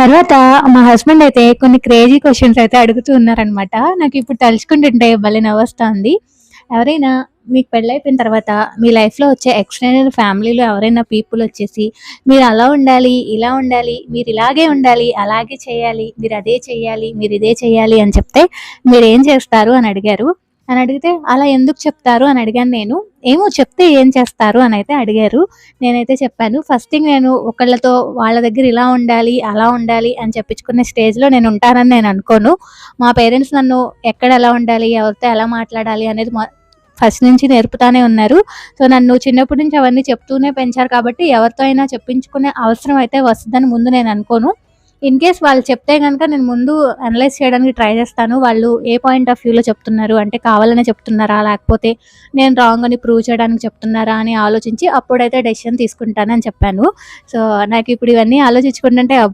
తర్వాత మా హస్బెండ్ అయితే కొన్ని క్రేజీ క్వశ్చన్స్ అయితే అడుగుతూ ఉన్నారనమాట నాకు ఇప్పుడు తలుచుకుంటుంటే భలే నవ్వొస్తుంది. ఎవరైనా మీకు పెళ్ళైపోయిన తర్వాత మీ లైఫ్లో వచ్చే ఎక్స్టర్నల్ ఫ్యామిలీలో ఎవరైనా పీపుల్ వచ్చేసి మీరు అలా ఉండాలి ఇలా ఉండాలి మీరు ఇలాగే ఉండాలి అలాగే చేయాలి మీరు అదే చేయాలి మీరు ఇదే చేయాలి అని చెప్తే మీరు ఏం చేస్తారు అని అడిగారు. అని అడిగితే అలా ఎందుకు చెప్తారు? అని అడిగాను నేను. ఏమో చెప్తే ఏం చేస్తారు? అని అయితే అడిగారు. నేనైతే చెప్పాను ఫస్ట్ థింగ్ నేను ఒకళ్ళతో వాళ్ళ దగ్గర ఇలా ఉండాలి అలా ఉండాలి అని చెప్పించుకునే స్టేజ్లో నేను ఉంటానని నేను అనుకోను. మా పేరెంట్స్ నన్ను ఎక్కడ ఎలా ఉండాలి ఎవరితో ఎలా మాట్లాడాలి అనేది ఫస్ట్ నుంచి నేర్పుతానే ఉన్నారు. సో నన్ను చిన్నప్పటి నుంచి అవన్నీ చెప్తూనే పెంచారు కాబట్టి ఎవరితో అయినా చెప్పించుకునే అవసరం అయితే వస్తుందని ముందు నేను అనుకోను. ఇన్ కేస్ వాళ్ళు చెప్తే కనుక నేను ముందు అనలైజ్ చేయడానికి ట్రై చేస్తాను. వాళ్ళు ఏ పాయింట్ ఆఫ్ వ్యూలో చెప్తున్నారు? అంటే కావాలనే చెప్తున్నారా? లేకపోతే నేను రాంగ్ అని ప్రూవ్ చేయడానికి చెప్తున్నారా? అని ఆలోచించి అప్పుడైతే డెసిషన్ తీసుకుంటానని చెప్పాను. సో నాకు ఇప్పుడు ఇవన్నీ ఆలోచించుకుంటుంటే